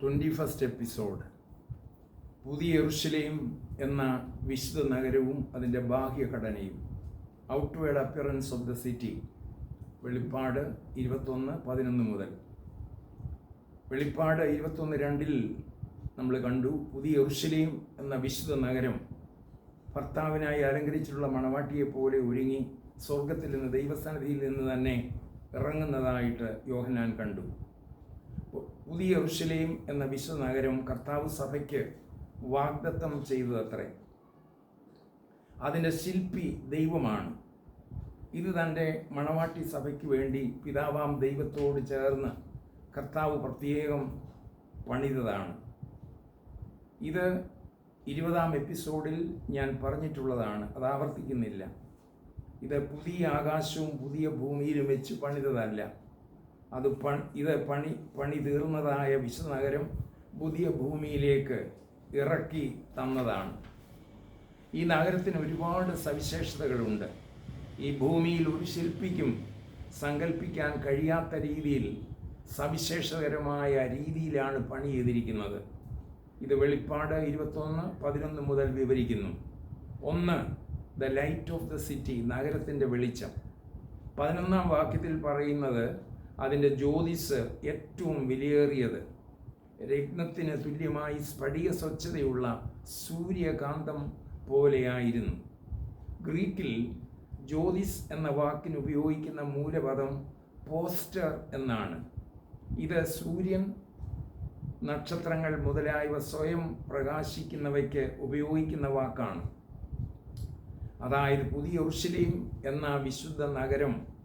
Twenty first episode. പുതിയ എറുഷലേം എന്ന വിശുദ്ധ നഗരവും അതിന്റെ ബാഹ്യഘടനയും. Outward appearance of the city. വെളിപ്പാട് ഇരുപത്തൊന്ന് പതിനൊന്ന് മുതൽ. വെളിപ്പാട് ഇരുപത്തൊന്ന് രണ്ടിൽ നമ്മൾ കണ്ടു പുതിയ എറുഷലേം എന്ന വിശുദ്ധ നഗരം. ഭർത്താവിനായി അലങ്കരിച്ചിട്ടുള്ള മണവാട്ടിയെ പോലെ ഒരുങ്ങി സ്വർഗത്തിൽ നിന്ന് ദൈവസ്ഥാനതിയിൽ നിന്ന് തന്നെ ഇറങ്ങുന്നതായിട്ട് യോഹനാൻ കണ്ടു. പുതിയ റുഷലേം എന്ന വിശ്വ നഗരം കർത്താവ് സഭയ്ക്ക് വാഗ്ദത്തം ചെയ്തത് അത്രേ അതിന്റെ ശില്പി ദൈവമാണ്. ഇത് തന്റെ മണവാട്ടി സഭയ്ക്ക് വേണ്ടി പിതാവാം ദൈവത്തോട് ചേർന്ന് കർത്താവ് പ്രത്യേകം പണിതതാണ്. ഇത് ഇരുപതാം എപ്പിസോഡിൽ ഞാൻ പറഞ്ഞിട്ടുള്ളതാണ്. അത് ആവർത്തിക്കുന്നില്ല. ഇത് പുതിയ ആകാശവും പുതിയ ഭൂമിയിലും വെച്ച് പണിതതല്ല. അത് പ ഇത് പണി പണി തീർന്നതായ വിശ്വനഗരം പുതിയ ഭൂമിയിലേക്ക് ഇറക്കി തന്നതാണ്. ഈ നഗരത്തിന് ഒരുപാട് സവിശേഷതകളുണ്ട്. ഈ ഭൂമിയിൽ ഒരു ശില്പിക്കും സങ്കല്പിക്കാൻ കഴിയാത്ത രീതിയിൽ സവിശേഷകരമായ രീതിയിലാണ് പണി ചെയ്തിരിക്കുന്നത്. ഇത് വെളിപ്പാട് ഇരുപത്തൊന്ന് പതിനൊന്ന് മുതൽ വിവരിക്കുന്നു. ഒന്ന് the light of the city നഗരത്തിന്റെ വെളിച്ചം. പതിനൊന്നാം വാക്യത്തിൽ പറയുന്നത് അതിന്റെ ജ്യോതിസ് ഏറ്റവും വിലയേറിയത്. രത്നത്തിന് തുല്യമായി സ്ഫടിക സ്വച്ഛതയുള്ള സൂര്യകാന്തം പോലെയായിരുന്നു. ഗ്രീക്കിൽ ജ്യോതിസ് എന്ന വാക്കിന് ഉപയോഗിക്കുന്ന മൂലപദം പോസ്റ്റർ എന്നാണ്. ഇത് സൂര്യൻ നക്ഷത്രങ്ങൾ മുതലായവ സ്വയം പ്രകാശിക്കുന്നവയ്ക്ക് ഉപയോഗിക്കുന്ന വാക്കാണ്. അതായത് പുതിയ ഉർശിലയും എന്ന വിശുദ്ധ നഗരം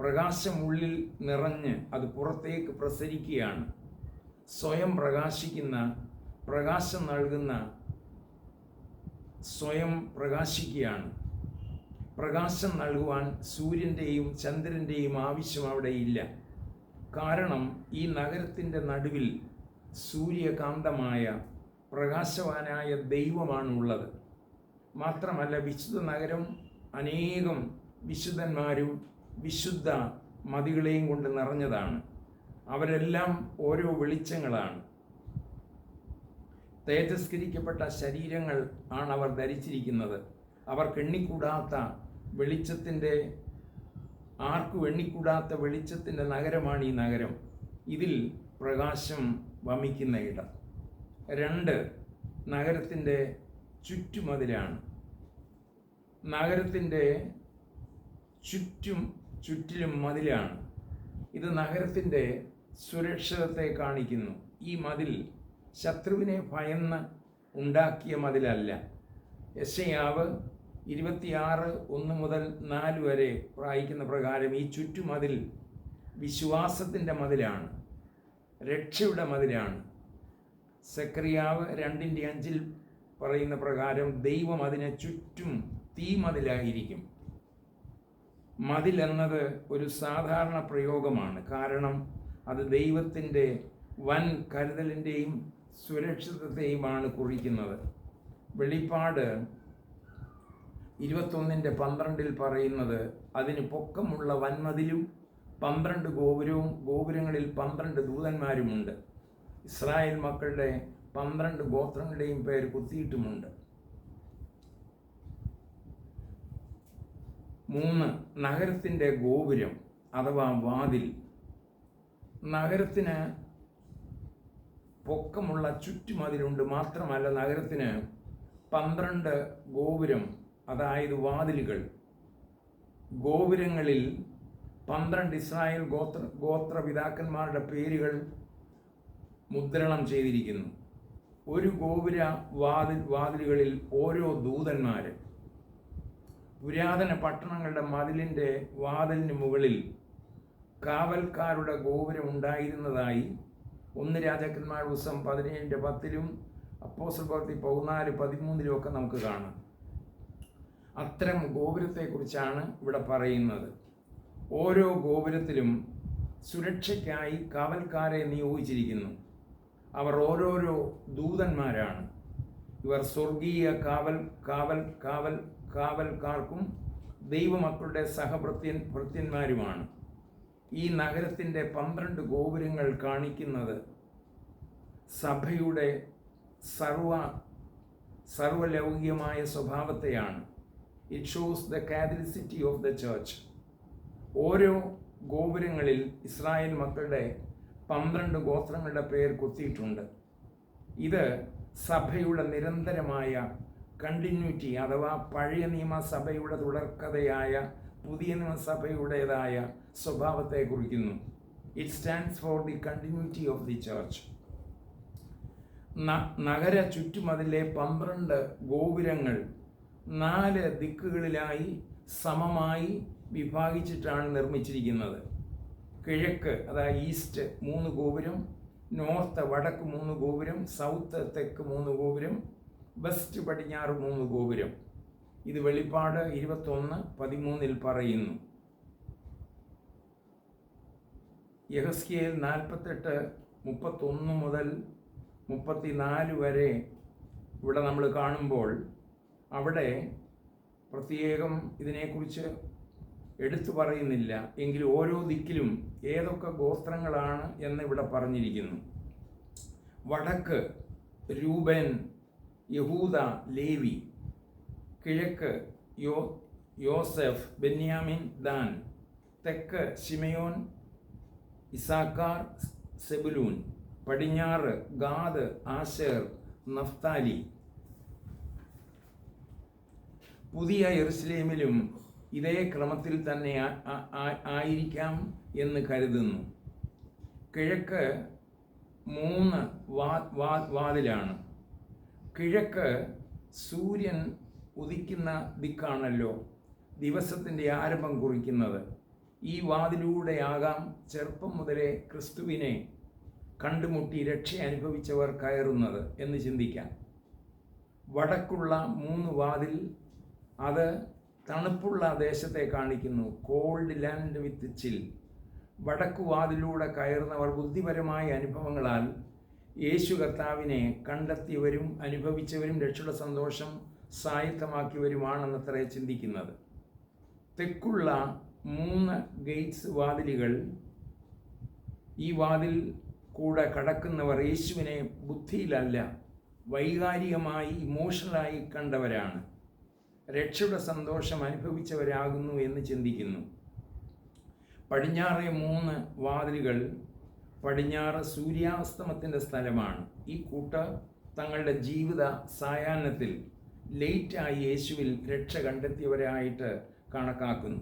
പ്രകാശം ഉള്ളിൽ നിറഞ്ഞ് അത് പുറത്തേക്ക് പ്രസരിക്കുകയാണ്. സ്വയം പ്രകാശിക്കുന്ന പ്രകാശം നൽകുന്ന സ്വയം പ്രകാശിക്കുകയാണ്. പ്രകാശം നൽകുവാൻ സൂര്യന്റെയും ചന്ദ്രന്റെയും ആവശ്യം അവിടെ ഇല്ല. കാരണം ഈ നഗരത്തിന്റെ നടുവിൽ സൂര്യകാന്തമായ പ്രകാശവാനായ ദൈവമാണ് ഉള്ളത്. മാത്രമല്ല വിശുദ്ധ നഗരം അനേകം വിശുദ്ധന്മാരും വിശുദ്ധ മതികളെയും കൊണ്ട് നിറഞ്ഞതാണ്. അവരെല്ലാം ഓരോ വെളിച്ചങ്ങളാണ്. തേജസ്കരിക്കപ്പെട്ട ശരീരങ്ങൾ ആണ് അവർ ധരിച്ചിരിക്കുന്നത്. അവർക്ക് എണ്ണിക്കൂടാത്ത വെളിച്ചത്തിന്റെ ആർക്കും എണ്ണിക്കൂടാത്ത വെളിച്ചത്തിന്റെ നഗരമാണ് ഈ നഗരം. ഇതിൽ പ്രകാശം വമിക്കുന്ന ഇടം. രണ്ട് നഗരത്തിന്റെ ചുറ്റുമതിലാണ്. നഗരത്തിന്റെ ചുറ്റും ചുറ്റിലും മതിലാണ്. ഇത് നഗരത്തിന്റെ സുരക്ഷിതത്തെ കാണിക്കുന്നു. ഈ മതിൽ ശത്രുവിനെ ഭയന്ന് ഉണ്ടാക്കിയ മതിലല്ല. യശയാവ് ഇരുപത്തിയാറ് ഒന്ന് മുതൽ നാല് വരെ വായിക്കുന്ന പ്രകാരം ഈ ചുറ്റുമതിൽ വിശ്വാസത്തിന്റെ മതിലാണ് രക്ഷയുടെ മതിലാണ്. സക്രിയാവ് രണ്ടിന്റെ അഞ്ചിൽ പറയുന്ന പ്രകാരം ദൈവം അതിനെ ചുറ്റും തീമതിലായിരിക്കും. മതിൽ എന്നത് ഒരു സാധാരണ പ്രയോഗമാണ്. കാരണം അത് ദൈവത്തിന്റെ വൻ കരുതലിന്റെയും സുരക്ഷിതത്തെയുമാണ് കുറിക്കുന്നത്. വെളിപ്പാട് ഇരുപത്തൊന്നിന്റെ പന്ത്രണ്ടിൽ പറയുന്നത് അതിന് പൊക്കമുള്ള വൻമതിലും പന്ത്രണ്ട് ഗോപുരവും ഗോപുരങ്ങളിൽ പന്ത്രണ്ട് ദൂതന്മാരുമുണ്ട്. ഇസ്രായേൽ മക്കളുടെ പന്ത്രണ്ട് ഗോത്രങ്ങളുടെയും പേര് കുത്തിയിട്ടുമുണ്ട്. മൂന്ന് നഗരത്തിന്റെ ഗോപുരം അഥവാ വാതിൽ. നഗരത്തിന് പൊക്കമുള്ള ചുറ്റുമതിലുണ്ട് മാത്രമല്ല നഗരത്തിന് പന്ത്രണ്ട് ഗോപുരം അതായത് വാതിലുകൾ. ഗോപുരങ്ങളിൽ പന്ത്രണ്ട് ഇസ്രായേൽ ഗോത്ര ഗോത്രപിതാക്കന്മാരുടെ പേരുകൾ മുദ്രണം ചെയ്തിരിക്കുന്നു. ഒരു ഗോപുര വാതിൽ വാതിലുകളിൽ ഓരോ ദൂതന്മാർ പുരാതന പട്ടണങ്ങളുടെ മതിലിന്റെ വാതിലിന് മുകളിൽ കാവൽക്കാരുടെ ഗോപുരം ഉണ്ടായിരുന്നതായി ഒന്ന് രാജാക്കന്മാർ ദിവസം പതിനേഴിന്റെ പത്തിലും അപ്പോസൽ പ്രവൃത്തി പതിനാല് പതിമൂന്നിലും ഒക്കെ നമുക്ക് കാണാം. അത്തരം ഗോപുരത്തെക്കുറിച്ചാണ് ഇവിടെ പറയുന്നത്. ഓരോ ഗോപുരത്തിലും സുരക്ഷയ്ക്കായി കാവൽക്കാരെ നിയോഗിച്ചിരിക്കുന്നു. അവർ ഓരോരോ ദൂതന്മാരാണ്. ഇവർ സ്വർഗീയ കാവൽ കാവൽ കാവൽ കാവൽക്കാർക്കും ദൈവമക്കളുടെ സഹവൃത്യൻ ഭൃത്യന്മാരുമാണ് ഈ നഗരത്തിന്റെ പന്ത്രണ്ട് ഗോപുരങ്ങൾ കാണിക്കുന്നത് സഭയുടെ സർവ സർവലൗകികമായ സ്വഭാവത്തെയാണ്. It shows the catholicity of the church ഓരോ ഗോപുരങ്ങളിൽ ഇസ്രായേൽ മക്കളുടെ പന്ത്രണ്ട് ഗോത്രങ്ങളുടെ പേർ കുത്തിയിട്ടുണ്ട്. ഇത് സഭയുടെ നിരന്തരമായ കണ്ടിന്യൂറ്റി അഥവാ പഴയ നിയമസഭയുടെ തുടർക്കഥയായ പുതിയ നിയമസഭയുടേതായ സ്വഭാവത്തെ കുറിക്കുന്നു. It stands for the continuity of the church നഗര ചുറ്റുമതിലെ പന്ത്രണ്ട് ഗോപുരങ്ങൾ നാല് ദിക്കുകളിലായി സമമായി വിഭാഗിച്ചിട്ടാണ് നിർമ്മിച്ചിരിക്കുന്നത്. കിഴക്ക് അതായത് ഈസ്റ്റ് മൂന്ന് ഗോപുരം നോർത്ത് വടക്ക് മൂന്ന് ഗോപുരം സൗത്ത് തെക്ക് മൂന്ന് ഗോപുരം വെസ്റ്റ് പടിഞ്ഞാറ് മൂന്ന് ഗോപുരം. ഇത് വെളിപ്പാട് ഇരുപത്തൊന്ന് പതിമൂന്നിൽ പറയുന്നു. യഹസ്കിയയിൽ നാൽപ്പത്തെട്ട് മുപ്പത്തൊന്ന് മുതൽ മുപ്പത്തിനാല് വരെ ഇവിടെ നമ്മൾ കാണുമ്പോൾ അവിടെ പ്രത്യേകം ഇതിനെക്കുറിച്ച് എടുത്തു പറയുന്നില്ല. എങ്കിൽ ഓരോ ദിക്കിലും ഏതൊക്കെ ഗോത്രങ്ങളാണ് എന്ന് ഇവിടെ പറഞ്ഞിരിക്കുന്നു. വടക്ക് രൂപൻ യഹൂദ ലേവി കിഴക്ക് യോ യോസെഫ് ബെന്യാമിൻ ദാൻ തെക്ക് ഷിമയോൻ ഇസാക്കാർ സെബുലൂൻ പടിഞ്ഞാറ് ഗാദ് ആശേർ നഫ്താലി. പുതിയ എറുസലേമിലും ഇതേ ക്രമത്തിൽ തന്നെ ആയിരിക്കാം എന്ന് കരുതുന്നു. കിഴക്ക് മൂന്ന് വാ വാ വാതിലാണ്. കിഴക്ക് സൂര്യൻ ഉദിക്കുന്ന ദിക്കാണല്ലോ ദിവസത്തിന്റെ ആരംഭം കുറിക്കുന്നത്. ഈ വാതിലൂടെയാകാം ചെറുപ്പം മുതലേ ക്രിസ്തുവിനെ കണ്ടുമുട്ടി രക്ഷ അനുഭവിച്ചവർ കയറുന്നത് എന്ന് ചിന്തിക്കാം. വടക്കുള്ള മൂന്ന് വാതിൽ അത് തണുപ്പുള്ള ദേശത്തെ കാണിക്കുന്നു. Cold land with chill. വടക്കു വാതിലൂടെ കയറുന്നവർ ബുദ്ധിപരമായ അനുഭവങ്ങളാൽ യേശു കർത്താവിനെ കണ്ടെത്തിയവരും അനുഭവിച്ചവരും രക്ഷയുടെ സന്തോഷം സായത്തമാക്കിയവരുമാണെന്നത്രേ ചിന്തിക്കുന്നത്. തെക്കുള്ള മൂന്ന് ഗേറ്റ്സ് വാതിലുകൾ ഈ വാതിൽ കൂടെ കടക്കുന്നവർ യേശുവിനെ ബുദ്ധിയിലല്ല വൈകാരികമായി ഇമോഷണലായി കണ്ടവരാണ്. രക്ഷയുടെ സന്തോഷം അനുഭവിച്ചവരാകുന്നു എന്ന് ചിന്തിക്കുന്നു. പടിഞ്ഞാറെ മൂന്ന് വാതിലുകൾ പടിഞ്ഞാറ് സൂര്യാസ്തമത്തിന്റെ സ്ഥലമാണ്. ഈ കൂട്ട തങ്ങളുടെ ജീവിത സായാഹ്നത്തിൽ ലേറ്റായി യേശുവിൽ രക്ഷ കണ്ടെത്തിയവരായിട്ട് കണക്കാക്കുന്നു.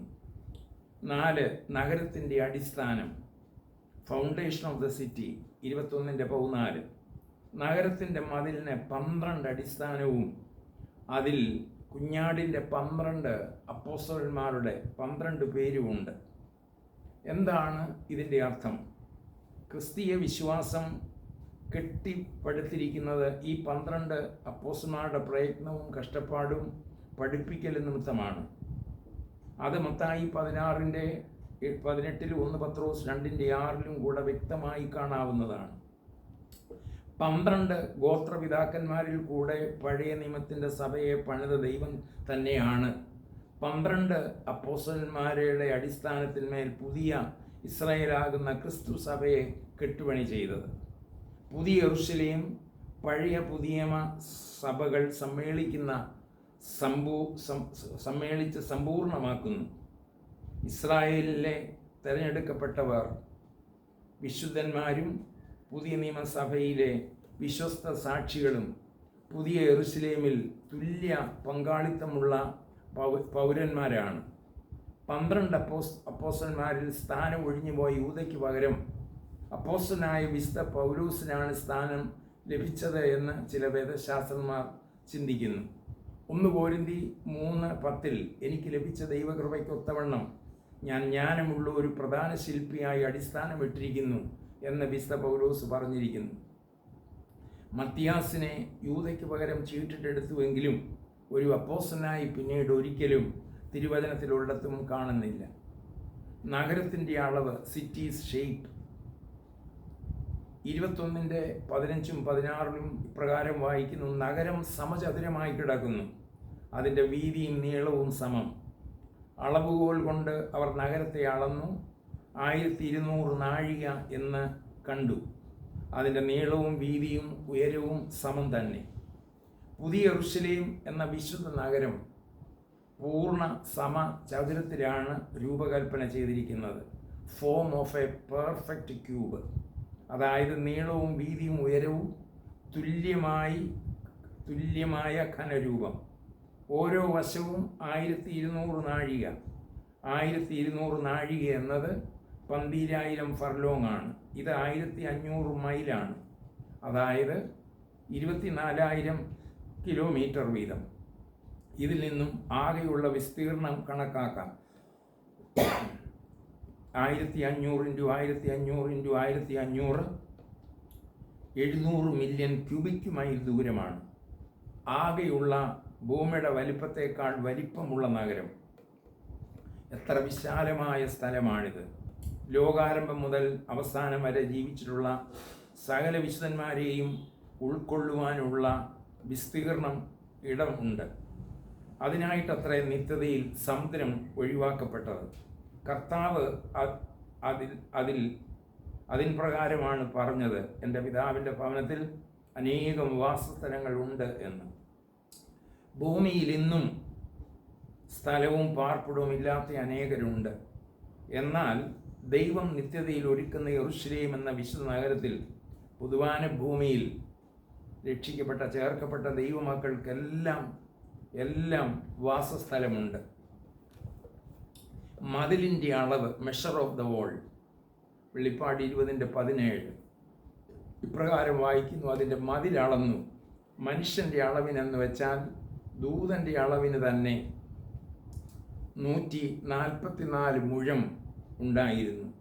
നാല് നഗരത്തിന്റെ അടിസ്ഥാനം. ഫൗണ്ടേഷൻ ഓഫ് ദ സിറ്റി ഇരുപത്തൊന്നിന്റെ പതിനാല്. നഗരത്തിന്റെ മതിലിന് പന്ത്രണ്ട് അടിസ്ഥാനവും അതിൽ കുഞ്ഞാടിന്റെ പന്ത്രണ്ട് അപ്പോസ്റ്റലന്മാരുടെ പന്ത്രണ്ട് പേരുമുണ്ട്. എന്താണ് ഇതിന്റെ അർത്ഥം? ക്രിസ്തീയ വിശ്വാസം കെട്ടിപ്പടുത്തിരിക്കുന്നത് ഈ പന്ത്രണ്ട് അപ്പോസ്റ്റന്മാരുടെ പ്രയത്നവും കഷ്ടപ്പാടും പഠിപ്പിക്കൽ നിമിത്തമാണ്. അത് മൊത്തമായി പതിനാറിന്റെ പതിനെട്ടിൽ ഒന്ന് പത്രോസ് രണ്ടിന്റെ ആറിലും കൂടെ വ്യക്തമായി കാണാവുന്നതാണ്. പന്ത്രണ്ട് ഗോത്രപിതാക്കന്മാരിൽ കൂടെ പഴയ നിയമത്തിന്റെ സഭയെ പണിത ദൈവം തന്നെയാണ്. പന്ത്രണ്ട് അപ്പോസന്മാരുടെ അടിസ്ഥാനത്തിന്മേൽ പുതിയ ഇസ്രായേലാകുന്ന ക്രിസ്തു സഭയെ കെട്ടുപണി ചെയ്തത്. പുതിയ ഋഷിലെയും പഴയ പുതിയ സഭകൾ സമ്മേളിക്കുന്ന സമ്പൂ സമ്മേളിച്ച് സമ്പൂർണമാക്കുന്നു. ഇസ്രായേലിലെ തിരഞ്ഞെടുക്കപ്പെട്ടവർ വിശുദ്ധന്മാരും പുതിയ നിയമസഭയിലെ വിശ്വസ്ത സാക്ഷികളും പുതിയ എറുസലേമിൽ തുല്യ പങ്കാളിത്തമുള്ള പൗരന്മാരാണ്. പന്ത്രണ്ട് അപ്പോസ് അപ്പോസന്മാരിൽ സ്ഥാനം ഒഴിഞ്ഞുപോയ യൂതയ്ക്ക് പകരം അപ്പോസ്റ്റനായ വിശുദ്ധ പൗലൂസിനാണ് സ്ഥാനം ലഭിച്ചത് എന്ന് ചില വേദശാസ്ത്രന്മാർ ചിന്തിക്കുന്നു. ഒന്ന് പോരിന്തി മൂന്ന് പത്തിൽ എനിക്ക് ലഭിച്ച ദൈവകൃപയ്ക്കൊത്തവണ്ണം ഞാൻ ജ്ഞാനമുള്ള ഒരു പ്രധാന ശില്പിയായി അടിസ്ഥാനമിട്ടിരിക്കുന്നു എന്ന് വിസ്ത പൗലോസ് പറഞ്ഞിരിക്കുന്നു. മത്തിയാസിനെ യൂതയ്ക്ക് പകരം ചീട്ടിട്ടെടുത്തുവെങ്കിലും ഒരു അപ്പോസനായി പിന്നീട് ഒരിക്കലും തിരുവചനത്തിലുള്ളത്തും കാണുന്നില്ല. നഗരത്തിന്റെ അളവ് സിറ്റീസ് ഷെയ്പ്പ് ഇരുപത്തൊന്നിന്റെ പതിനഞ്ചും പതിനാറിലും ഇപ്രകാരം വായിക്കുന്നു. നഗരം സമചതുരമായി കിടക്കുന്നു. അതിന്റെ വീതിയും നീളവും സമം. അളവുകോൽ കൊണ്ട് അവർ നഗരത്തെ അളന്നു. ആയിരത്തി ഇരുന്നൂറ് നാഴിക എന്ന് കണ്ടു. അതിന്റെ നീളവും വീതിയും ഉയരവും സമം തന്നെ. പുതിയ റുഷലേം എന്ന വിശുദ്ധ നഗരം പൂർണ സമ ചതുരത്തിലാണ് രൂപകൽപ്പന ചെയ്തിരിക്കുന്നത്. Form of a perfect cube അതായത് നീളവും വീതിയും ഉയരവും തുല്യമായി തുല്യമായ ഘനരൂപം. ഓരോ വശവും ആയിരത്തി ഇരുന്നൂറ് നാഴിക. ആയിരത്തി ഇരുന്നൂറ് നാഴിക എന്നത് പന്തീരായിരം ഫർലോങ് ആണ്. ഇത് ആയിരത്തി അഞ്ഞൂറ് മൈലാണ്. അതായത് ഇരുപത്തിനാലായിരം കിലോമീറ്റർ വീതം. ഇതിൽ നിന്നും ആകെയുള്ള വിസ്തീർണം കണക്കാക്കാം. ആയിരത്തി അഞ്ഞൂറ് ഇന്റു ആയിരത്തി അഞ്ഞൂറ് ഇന്റു ആയിരത്തി അഞ്ഞൂറ് എഴുന്നൂറ് മില്യൺ ക്യൂബിക് മൈൽ ദൂരമാണ്. ആകെയുള്ള ഭൂമിയുടെ വലിപ്പത്തേക്കാൾ വലിപ്പമുള്ള നഗരം. എത്ര വിശാലമായ സ്ഥലമാണിത്. ലോകാരംഭം മുതൽ അവസാനം വരെ ജീവിച്ചിട്ടുള്ള സകല വിശുദ്ധന്മാരെയും ഉൾക്കൊള്ളുവാനുള്ള വിസ്തീർണം ഇടമുണ്ട് അതിനായിട്ടത്ര നിത്യതയിൽ സമുദ്രം ഒഴിവാക്കപ്പെട്ടത്. കർത്താവ് അതിൽ അതിൽ അതിൻ പ്രകാരമാണ് പറഞ്ഞത്. എന്റെ പിതാവിന്റെ ഭവനത്തിൽ അനേകം വാസസ്ഥലങ്ങൾ ഉണ്ട് എന്ന്. ഭൂമിയിൽ ഇന്നും സ്ഥലവും പാർപ്പിടവും ഇല്ലാത്ത അനേകരുണ്ട്. എന്നാൽ ദൈവം നിത്യതയിൽ ഒരുക്കുന്ന യെറുശലേം എന്ന വിശുദ്ധ നഗരത്തിൽ പുതുവാന ഭൂമിയിൽ രക്ഷിക്കപ്പെട്ട ചേർക്കപ്പെട്ട ദൈവമക്കൾക്കെല്ലാം എല്ലാം വാസസ്ഥലമുണ്ട്. മതിലിന്റെ അളവ് മെഷർ ഓഫ് ദ വോൾ വെളിപ്പാട് ഇരുപതിന്റെ പതിനേഴ്. ഇപ്രകാരം വായിക്കുന്നു അതിന്റെ മതിലളന്നു മനുഷ്യന്റെ അളവിനെന്ന് വെച്ചാൽ ദൂതന്റെ അളവിന് തന്നെ നൂറ്റി നാൽപ്പത്തിനാല് മുഴം ഉണ്ടായിരുന്നു.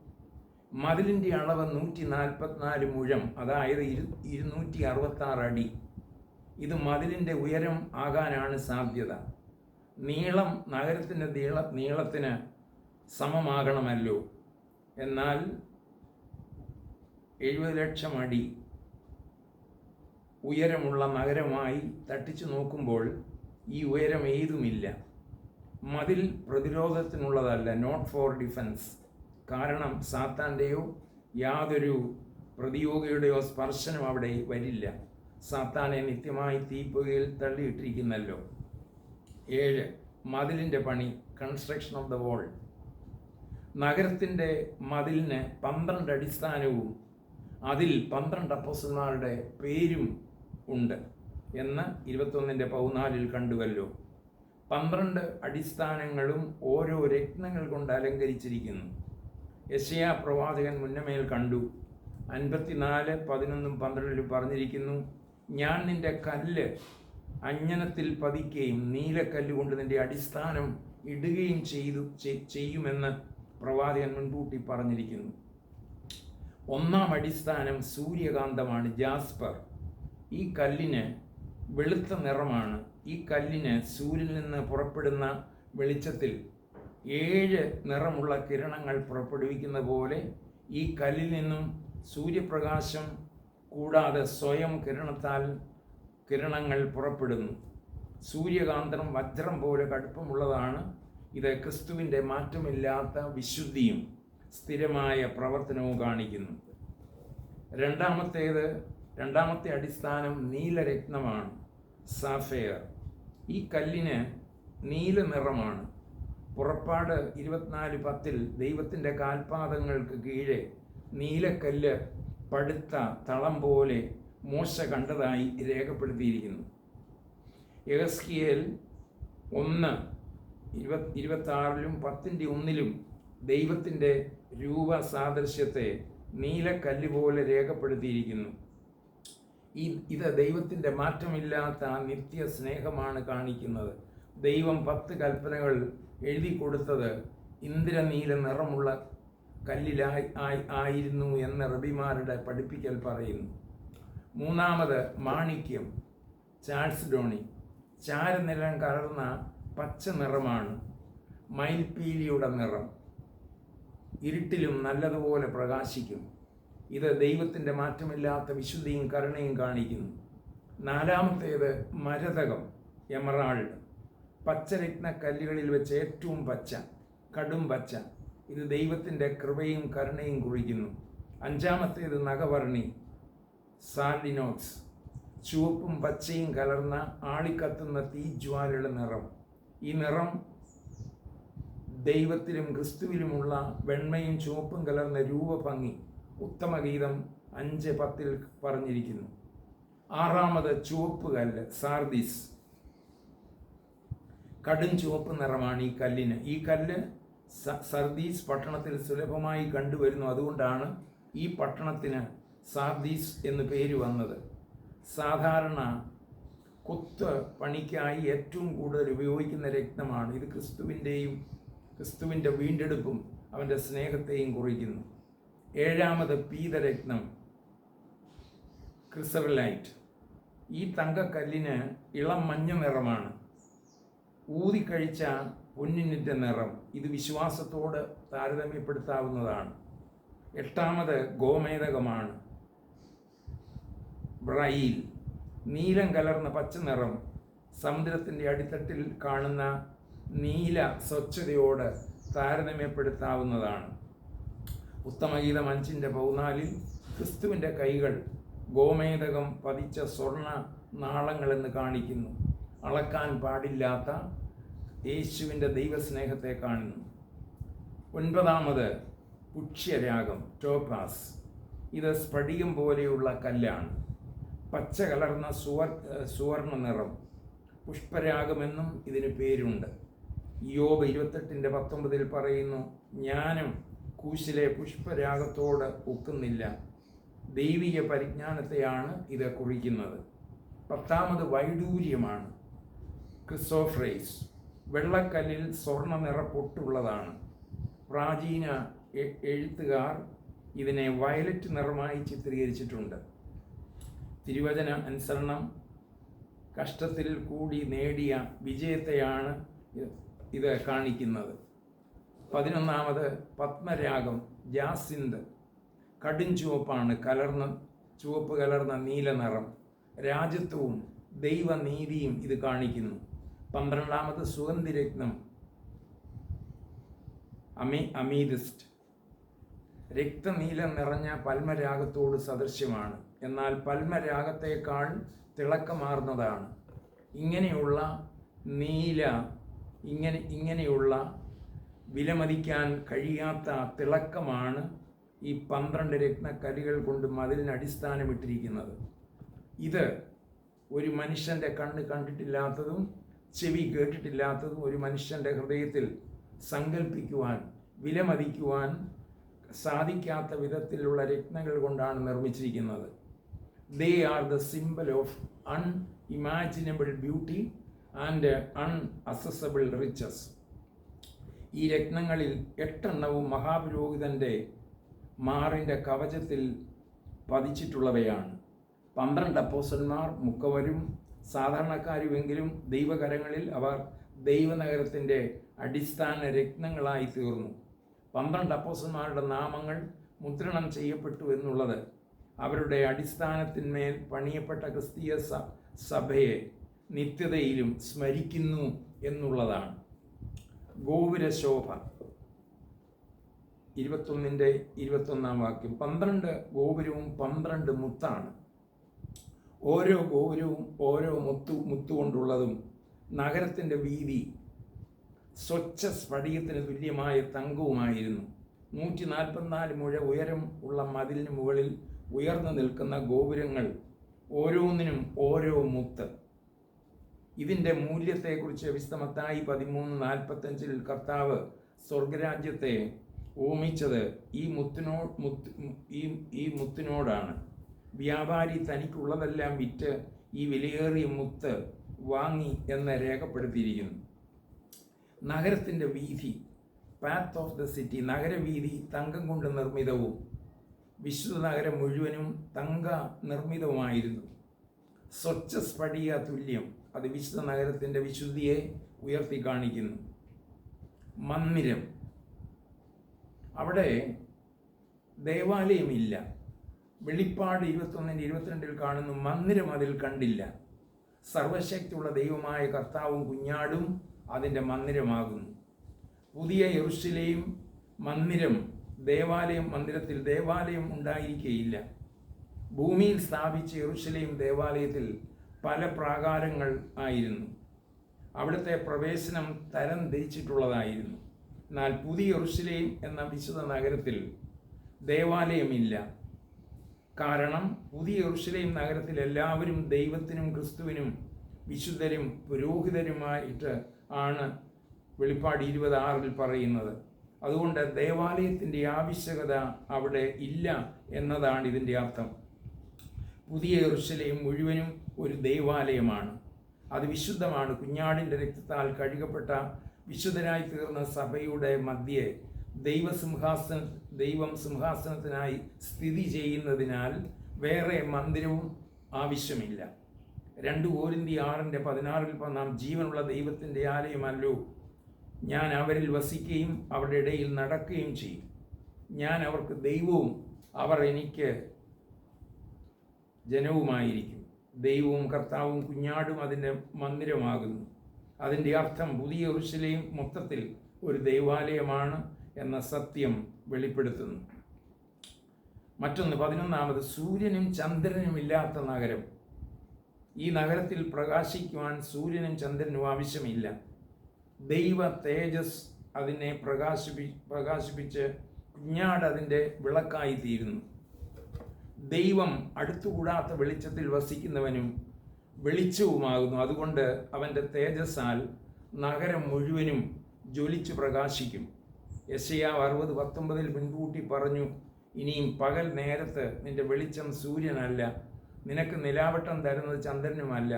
മതിലിന്റെ അളവ് നൂറ്റി നാൽപ്പത്തിനാല് മുഴം അതായത് ഇരു ഇരുന്നൂറ്റി അറുപത്താറ് അടി. ഇത് മതിലിന്റെ ഉയരം ആകാനാണ് സാധ്യത. നീളം നഗരത്തിന്റെ നീള നീളത്തിന് സമമാകണമല്ലോ. എന്നാൽ എഴുപത് ലക്ഷം അടി ഉയരമുള്ള നഗരമായി തട്ടിച്ചു നോക്കുമ്പോൾ ഈ ഉയരം ഏതുമില്ല. മതിൽ പ്രതിരോധത്തിനുള്ളതല്ല നോട്ട് ഫോർ ഡിഫൻസ് കാരണം സാത്താന്റെയോ യാതൊരു പ്രതിയോഗിയുടെയോ സ്പർശനം അവിടെ വരില്ല. സാത്താനെ നിത്യമായി തീപ്പുകയിൽ തള്ളിയിട്ടിരിക്കുന്നല്ലോ. ഏഴ് മതിലിന്റെ പണി കൺസ്ട്രക്ഷൻ ഓഫ് ദ വോൾ നഗരത്തിന്റെ മതിലിന് പന്ത്രണ്ട് അടിസ്ഥാനവും അതിൽ പന്ത്രണ്ട് അപ്പോസന്മാരുടെ പേരും ഉണ്ട് എന്ന് ഇരുപത്തൊന്നിന്റെ പതിനാലിൽ കണ്ടുവല്ലോ. പന്ത്രണ്ട് അടിസ്ഥാനങ്ങളും ഓരോ രത്നങ്ങൾ കൊണ്ട് അലങ്കരിച്ചിരിക്കുന്നു. യശയാ പ്രവാചകൻ മുന്നമേൽ കണ്ടു. അൻപത്തിനാല് പതിനൊന്നും പന്ത്രണ്ടിലും പറഞ്ഞിരിക്കുന്നു. ഞാൻ നിന്റെ കല്ല് അഞ്ജനത്തിൽ പതിക്കുകയും നീലക്കല്ല് കൊണ്ട് നിന്റെ അടിസ്ഥാനം ഇടുകയും ചെയ്തു ചെയ്യുമെന്ന് പ്രവാചകൻ മുൻകൂട്ടി പറഞ്ഞിരിക്കുന്നു. ഒന്നാം അടിസ്ഥാനം സൂര്യകാന്തമാണ് ജാസ്പർ. ഈ കല്ലിന് വെളുത്ത നിറമാണ്. ഈ കല്ലിന് സൂര്യനിൽ നിന്ന് പുറപ്പെടുന്ന വെളിച്ചത്തിൽ ഏഴ് നിറമുള്ള കിരണങ്ങൾ പുറപ്പെടുവിക്കുന്ന പോലെ ഈ കല്ലിൽ നിന്നും സൂര്യപ്രകാശം കൂടാതെ സ്വയം കിരണത്താൽ കിരണങ്ങൾ പുറപ്പെടുന്നു. സൂര്യകാന്തം വജ്രം പോലെ കടുപ്പമുള്ളതാണ്. ഇത് ക്രിസ്തുവിന്റെ മാറ്റമില്ലാത്ത വിശുദ്ധിയും സ്ഥിരമായ പ്രവർത്തനവും കാണിക്കുന്നു. രണ്ടാമത്തേത് രണ്ടാമത്തെ അടിസ്ഥാനം നീലരത്നമാണ്. സാഫെയർ. ഈ കല്ലിന് നീല നിറമാണ് പുറപ്പാട് ഇരുപത്തിനാല് പത്തിൽ ദൈവത്തിന്റെ കാൽപാദങ്ങൾക്ക് കീഴെ നീലക്കല്ല് പടുത്ത തളം പോലെ മോശ കണ്ടതായി രേഖപ്പെടുത്തിയിരിക്കുന്നു. യഹസ്കിയേൽ ഒന്ന് ഇരുപത്തി ഇരുപത്താറിലും പത്തിന്റെ ഒന്നിലും ദൈവത്തിന്റെ രൂപ സാദൃശ്യത്തെ നീലക്കല്ല് പോലെ രേഖപ്പെടുത്തിയിരിക്കുന്നു. ഈ ഇത് ദൈവത്തിന്റെ മാറ്റമില്ലാത്ത നിത്യ സ്നേഹമാണ് കാണിക്കുന്നത്. ദൈവം പത്ത് കൽപ്പനകൾ എഴുതി കൊടുത്തത് ഇന്ദ്രനീല നിറമുള്ള കല്ലിലായി ആയി ആയിരുന്നു എന്ന് റബിമാരുടെ പഠിപ്പിക്കൽ പറയുന്നു. മൂന്നാമത് മാണിക്യം ചാൾസ് ഡോണി. ചാരനിലം കലർന്ന പച്ച നിറമാണ് മയിൽപീലിയുടെ നിറം. ഇരുട്ടിലും നല്ലതുപോലെ പ്രകാശിക്കും. ഇത് ദൈവത്തിന്റെ മാറ്റമില്ലാത്ത വിശുദ്ധിയും കരുണയും കാണിക്കുന്നു. നാലാമത്തേത് മരതകം എമറാൾഡ്. പച്ചരത്ന കല്ലുകളിൽ വെച്ച് ഏറ്റവും പച്ച കടും പച്ച. ഇത് ദൈവത്തിന്റെ കൃപയും കരുണയും കുറിക്കുന്നു അഞ്ചാമത്തേത് നഖവർണി സാൻഡിനോക്സ്. ചുവപ്പും പച്ചയും കലർന്ന ആളിക്കത്തുന്ന തീജ്വാലയുടെ നിറം. ഈ നിറം ദൈവത്തിലും ക്രിസ്തുവിലുമുള്ള വെണ്മയും ചുവപ്പും കലർന്ന രൂപഭംഗി ഉത്തമഗീതം അഞ്ച് പത്തിൽ പറഞ്ഞിരിക്കുന്നു. ആറാമത് ചുവപ്പ് കല്ല് സാർദീസ്. കടും ചുവപ്പ് നിറമാണ് ഈ കല്ലിന്. ഈ കല്ല് സർദീസ് പട്ടണത്തിൽ സുലഭമായി കണ്ടുവരുന്നു. അതുകൊണ്ടാണ് ഈ പട്ടണത്തിന് സാർദീസ് എന്ന് പേര് വന്നത്. സാധാരണ കൊത്ത് പണിക്കായി ഏറ്റവും കൂടുതൽ ഉപയോഗിക്കുന്ന രക്തമാണ് ഇത് ക്രിസ്തുവിന്റെയും ക്രിസ്തുവിന്റെ വീണ്ടെടുപ്പും അവന്റെ സ്നേഹത്തെയും കുറിക്കുന്നു. ഏഴാമത് പീതരത്നം ക്രിസറലൈറ്റ് ഈ തങ്കക്കല്ലിന് ഇളം മഞ്ഞ നിറമാണ്. ഊതിക്കഴിച്ച പൊന്നിന്റെ നിറം ഇത് വിശ്വാസത്തോട് താരതമ്യപ്പെടുത്താവുന്നതാണ്. എട്ടാമത് ഗോമേതകമാണ്. ബ്രൈൽ നീലം കലർന്ന പച്ച നിറം സമുദ്രത്തിന്റെ അടിത്തട്ടിൽ കാണുന്ന നീല സ്വച്ഛതയോട് താരതമ്യപ്പെടുത്താവുന്നതാണ്. ഉത്തമഗീതം അഞ്ചിന്റെ പൗനാലിൽ ക്രിസ്തുവിന്റെ കൈകൾ ഗോമേതകം പതിച്ച സ്വർണ നാളങ്ങളെന്ന് കാണിക്കുന്നു. അളക്കാൻ പാടില്ലാത്ത യേശുവിന്റെ ദൈവസ്നേഹത്തെ കാണുന്നു ഒൻപതാമത് പുക്ഷ്യരാഗം ടോപ്പാസ് ഇത് സ്ഫടികം പോലെയുള്ള കല്ലാണ്. പച്ച കലർന്ന സുവർ സുവർണ നിറം. പുഷ്പരാഗമെന്നും ഇതിന് പേരുണ്ട്. യോബ് ഇരുപത്തെട്ടിന്റെ പത്തൊമ്പതിൽ പറയുന്നു ജ്ഞാനം കൂശിലെ പുഷ്പരാഗത്തോട് ഒക്കുന്നില്ല. ദൈവിക പരിജ്ഞാനത്തെയാണ് ഇത് കുറിക്കുന്നത്. പത്താമത് വൈഡൂര്യമാണ്. ക്രിസോഫ്രേസ് വെള്ളക്കല്ലിൽ സ്വർണ നിറപ്പൊട്ടുള്ളതാണ് പ്രാചീന എഴുത്തുകാർ ഇതിനെ വയലറ്റ് നിറമായി ചിത്രീകരിച്ചിട്ടുണ്ട്. തിരുവചന അനുസരണം കഷ്ടത്തിൽ കൂടി നേടിയ വിജയത്തെയാണ് ഇത് കാണിക്കുന്നത്. പതിനൊന്നാമത് പത്മരാഗം ജാസിന്ത് കടും ചുവപ്പാണ് കലർന്ന ചുവപ്പ് കലർന്ന നീല നിറം. രാജ്യത്വവും ദൈവനീതിയും ഇത് കാണിക്കുന്നു. പന്ത്രണ്ടാമത് സുഗന്ധിരത്നം അമി അമീതിസ്റ്റ് രക്തനീലം നിറഞ്ഞ പൽമരാഗത്തോട് സദൃശ്യമാണ്. എന്നാൽ പൽമരാഗത്തേക്കാൾ തിളക്കമാർന്നതാണ്. ഇങ്ങനെയുള്ള നീല ഇങ്ങനെ ഇങ്ങനെയുള്ള വിലമതിക്കാൻ കഴിയാത്ത തിളക്കമാണ് ഈ പന്ത്രണ്ട് രത്നക്കല്ലുകൾ കൊണ്ട് മതിലിന് അടിസ്ഥാനമിട്ടിരിക്കുന്നത് ഇത് ഒരു മനുഷ്യന്റെ കണ്ണ് കണ്ടിട്ടില്ലാത്തതും ചെവി കേട്ടിട്ടില്ലാത്തതും ഒരു മനുഷ്യന്റെ ഹൃദയത്തിൽ സങ്കല്പിക്കുവാൻ വിലമതിക്കുവാൻ സാധിക്കാത്ത വിധത്തിലുള്ള രത്നങ്ങൾ കൊണ്ടാണ് നിർമ്മിച്ചിരിക്കുന്നത്. They are the symbol of unimaginable beauty and unaccessible riches ഈ രത്നങ്ങളിൽ എട്ടെണ്ണവും മഹാപുരോഹിതന്റെ മാറിന്റെ കവചത്തിൽ പതിച്ചിട്ടുള്ളവയാണ്. പന്ത്രണ്ട് അപ്പോസന്മാർ മുക്കവരും സാധാരണക്കാരുമെങ്കിലും ദൈവകരങ്ങളിൽ അവർ ദൈവനഗരത്തിന്റെ അടിസ്ഥാന രത്നങ്ങളായി തീർന്നു. പന്ത്രണ്ട് അപ്പോസന്മാരുടെ നാമങ്ങൾ മുദ്രണം ചെയ്യപ്പെട്ടു എന്നുള്ളത് അവരുടെ അടിസ്ഥാനത്തിന്മേൽ പണിയപ്പെട്ട ക്രിസ്തീയ സഭയെ നിത്യതയിലും സ്മരിക്കുന്നു എന്നുള്ളതാണ്. ഗോപുരശോഭ. ഇരുപത്തൊന്നിന്റെ ഇരുപത്തൊന്നാം വാക്യം. പന്ത്രണ്ട് ഗോപുരവും പന്ത്രണ്ട് മുത്താണ്. ഓരോ ഗോപുരവും ഓരോ മുത്തു മുത്തുകൊണ്ടുള്ളതും നഗരത്തിന്റെ വീതി സ്വച്ഛ സ്ഫടികത്തിന് തുല്യമായ തങ്കവുമായിരുന്നു. നൂറ്റി നാൽപ്പത്തിനാല് മുഴ ഉയരം ഉള്ള മതിലിന് മുകളിൽ ഉയർന്നു നിൽക്കുന്ന ഗോപുരങ്ങൾ ഓരോന്നിനും ഓരോ മുത്ത്. ഇതിന്റെ മൂല്യത്തെക്കുറിച്ച് വിസ്തമത്തായി പതിമൂന്ന് നാൽപ്പത്തഞ്ചിൽ കർത്താവ് സ്വർഗരാജ്യത്തെ ഓമിച്ചത് ഈ മുത്തിനോ മുത്ത് ഈ ഈ മുത്തിനോടാണ്. വ്യാപാരി തനിക്കുള്ളതെല്ലാം വിറ്റ് ഈ വിലയേറിയ മുത്ത് വാങ്ങി എന്ന് രേഖപ്പെടുത്തിയിരിക്കുന്നു. നഗരത്തിന്റെ വീതി പാത്ത് ഓഫ് ദ സിറ്റി നഗരവീതി തങ്കം കൊണ്ട് നിർമ്മിതവും വിശുദ്ധ നഗരം മുഴുവനും തങ്ക നിർമ്മിതവുമായിരുന്നു. സ്വച്ഛ സ്ഫടിക തുല്യം അത് വിശുദ്ധ നഗരത്തിന്റെ വിശുദ്ധിയെ ഉയർത്തി കാണിക്കുന്നു. മന്ദിരം. അവിടെ ദേവാലയമില്ല. വെളിപ്പാട് ഇരുപത്തൊന്നിന്റെ ഇരുപത്തിരണ്ടിൽ കാണുന്നു മന്ദിരം അതിൽ കണ്ടില്ല. സർവശക്തിയുള്ള ദൈവമായ കർത്താവും കുഞ്ഞാടും അതിന്റെ മന്ദിരമാകുന്നു. പുതിയ യെറുശലേം മന്ദിരം ദേവാലയം മന്ദിരത്തിൽ ദേവാലയം ഉണ്ടായിരിക്കുകയില്ല ഭൂമിയിൽ സ്ഥാപിച്ച യെറുശലേം ദേവാലയത്തിൽ പല പ്രാകാരങ്ങൾ ആയിരുന്നു. അവിടുത്തെ പ്രവേശനം തരം തിരിച്ചിട്ടുള്ളതായിരുന്നു. എന്നാൽ പുതിയ യെറുശലേം എന്ന വിശുദ്ധ നഗരത്തിൽ ദേവാലയമില്ല. കാരണം പുതിയ ഉർഷലയും നഗരത്തിൽ എല്ലാവരും ദൈവത്തിനും ക്രിസ്തുവിനും വിശുദ്ധരും പുരോഹിതരുമായിട്ട് ആണ് വെളിപ്പാട് ഇരുപത് ആറിൽ പറയുന്നത്. അതുകൊണ്ട് ദേവാലയത്തിന്റെ ആവശ്യകത അവിടെ ഇല്ല എന്നതാണ് ഇതിന്റെ അർത്ഥം. പുതിയ ഉർഷലയും മുഴുവനും ഒരു ദേവാലയമാണ്. അത് വിശുദ്ധമാണ്. കുഞ്ഞാടിന്റെ രക്തത്താൽ കഴുകപ്പെട്ട വിശുദ്ധനായി തീർന്ന സഭയുടെ മധ്യേ ദൈവസിംഹാസന ദൈവം സിംഹാസനത്തിനായി സ്ഥിതി ചെയ്യുന്നതിനാൽ വേറെ മന്ദിരവും ആവശ്യമില്ല. രണ്ട് കോരിന്തി ആറിന്റെ പതിനാറിൽ നാം ജീവനുള്ള ദൈവത്തിന്റെ ആലയമല്ലോ. ഞാൻ അവരിൽ വസിക്കുകയും അവരുടെ ഇടയിൽ നടക്കുകയും ചെയ്യും. ഞാൻ അവർക്ക് ദൈവവും അവർ എനിക്ക് ജനവുമായിരിക്കും. ദൈവവും കർത്താവും കുഞ്ഞാടും അതിന്റെ മന്ദിരമാകുന്നു. അതിന്റെ അർത്ഥം പുതിയ ഉറുശിലെയും മൊത്തത്തിൽ ഒരു ദൈവാലയമാണ്. എന്ന സത്യം വെളിപ്പെടുത്തുന്നു. മറ്റൊന്ന് പതിനൊന്നാമത് സൂര്യനും ചന്ദ്രനും ഇല്ലാത്ത നഗരം. ഈ നഗരത്തിൽ പ്രകാശിക്കുവാൻ സൂര്യനും ചന്ദ്രനും ആവശ്യമില്ല. ദൈവ തേജസ് അതിനെ പ്രകാശിപ്പി പ്രകാശിപ്പിച്ച് കുഞ്ഞാട് അതിന്റെ വിളക്കായി തീരുന്നു ദൈവം അടുത്തുകൂടാത്ത വെളിച്ചത്തിൽ വസിക്കുന്നവനും വെളിച്ചവുമാകുന്നു. അതുകൊണ്ട് അവന്റെ തേജസ്സാൽ നഗരം മുഴുവനും ജ്വലിച്ചു പ്രകാശിക്കും. യശയാവ് അറുപത് പത്തൊമ്പതിൽ മുൻകൂട്ടി പറഞ്ഞു ഇനിയും പകൽ നേരത്ത് നിന്റെ വെളിച്ചം സൂര്യനല്ല നിനക്ക് നിലാവട്ടം തരുന്നത് ചന്ദ്രനുമല്ല.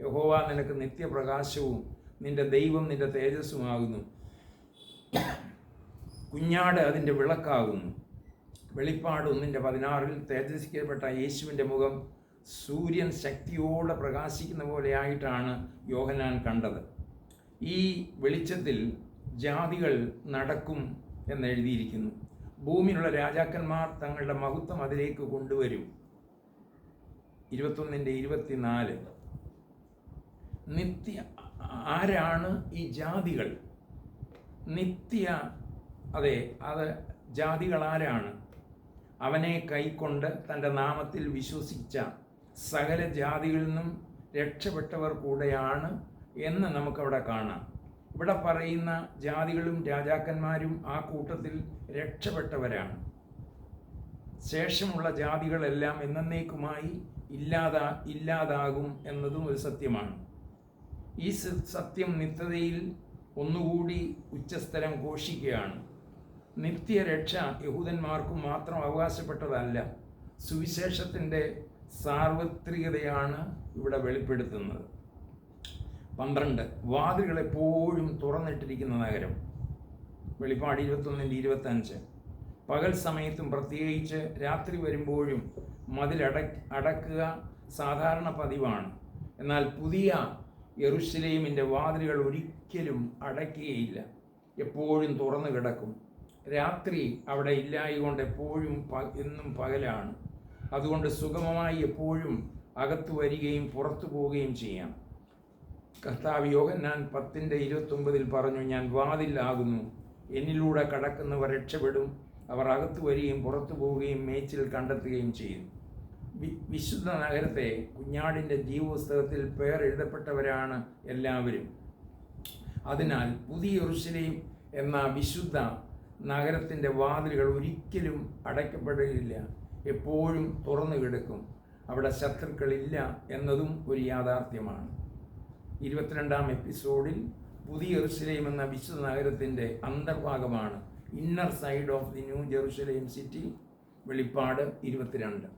യഹോവ നിനക്ക് നിത്യപ്രകാശവും നിന്റെ ദൈവം നിന്റെ തേജസ്സുമാകുന്നു. കുഞ്ഞാട് അതിന്റെ വിളക്കാകുന്നു. വെളിപ്പാട് ഒന്നിന്റെ പതിനാറിൽ തേജസ്സിക്കപ്പെട്ട യേശുവിന്റെ മുഖം സൂര്യൻ ശക്തിയോടെ പ്രകാശിക്കുന്ന പോലെയായിട്ടാണ് യോഹനാൻ കണ്ടത്. ഈ വെളിച്ചത്തിൽ ജാതികൾ നടക്കും എന്നെഴുതിയിരിക്കുന്നു. ഭൂമിയിലുള്ള രാജാക്കന്മാർ തങ്ങളുടെ മഹത്വം അതിലേക്ക് കൊണ്ടുവരും. ഇരുപത്തൊന്നിന്റെ ഇരുപത്തിനാല്. നിത്യ ആരാണ് ഈ ജാതികൾ? നിത്യ അതെ അത് ജാതികൾ ആരാണ്? അവനെ കൈക്കൊണ്ട് തന്റെ നാമത്തിൽ വിശ്വസിച്ച സകല ജാതികളിൽ നിന്നും രക്ഷപ്പെട്ടവർ കൂടെയാണ് എന്ന് നമുക്കവിടെ കാണാം. ഇവിടെ പറയുന്ന ജാതികളും രാജാക്കന്മാരും ആ കൂട്ടത്തിൽ രക്ഷപ്പെട്ടവരാണ്. ശേഷമുള്ള ജാതികളെല്ലാം എന്നേക്കുമായി ഇല്ലാതാ ഇല്ലാതാകും എന്നതും ഒരു സത്യമാണ്. ഈ സത്യം നിത്യതയിൽ ഒന്നുകൂടി ഉച്ചസ്ഥലം ഘോഷിക്കുകയാണ്. നിത്യരക്ഷ യഹൂദന്മാർക്കും മാത്രം അവകാശപ്പെട്ടതല്ല സുവിശേഷത്തിന്റെ സാർവത്രികതയാണ് ഇവിടെ വെളിപ്പെടുത്തുന്നത്. പന്ത്രണ്ട്. വാതിലുകൾ എപ്പോഴും തുറന്നിട്ടിരിക്കുന്ന നഗരം. വെളിപ്പാട് ഇരുപത്തൊന്നിന്റെ ഇരുപത്തഞ്ച്. പകൽ സമയത്തും പ്രത്യേകിച്ച് രാത്രി വരുമ്പോഴും മതിലട അടക്കുക സാധാരണ പതിവാണ്. എന്നാൽ പുതിയ യെറുഷലേമിന്റെ വാതിലുകൾ ഒരിക്കലും അടയ്ക്കുകയില്ല. എപ്പോഴും തുറന്നു കിടക്കും. രാത്രി അവിടെ ഇല്ലായതുകൊണ്ട് എപ്പോഴും പ എന്നും പകലാണ്. അതുകൊണ്ട് സുഗമമായി എപ്പോഴും അകത്തു വരികയും പുറത്തു പോവുകയും ചെയ്യാം. കർത്താവ് യോഹന്നാൻ പത്തിന്റെ ഇരുപത്തൊമ്പതിൽ പറഞ്ഞു ഞാൻ വാതിലാകുന്നു. എന്നിലൂടെ കടക്കുന്നവർ രക്ഷപ്പെടും. അവർ അകത്തു വരികയും പുറത്തു പോവുകയും മേച്ചിൽ കണ്ടെത്തുകയും ചെയ്യും. വിശുദ്ധ നഗരത്തെ കുഞ്ഞാടിന്റെ ജീവപുസ്തകത്തിൽ പേർ എഴുതപ്പെട്ടവരാണ് എല്ലാവരും. അതിനാൽ പുതിയ ഋഷിലെയും എന്ന വിശുദ്ധ നഗരത്തിന്റെ വാതിലുകൾ ഒരിക്കലും അടയ്ക്കപ്പെടുകയില്ല. എപ്പോഴും തുറന്നു കിടക്കും. അവിടെ ശത്രുക്കളില്ല എന്നതും ഒരു യാഥാർത്ഥ്യമാണ്. ഇരുപത്തിരണ്ടാം എപ്പിസോഡിൽ പുതിയ ജെറുസലേം എന്ന വിശുദ്ധ നഗരത്തിന്റെ അന്തർഭാഗമാണ് inner side of the new Jerusalem city വെളിപ്പാട് ഇരുപത്തിരണ്ട്.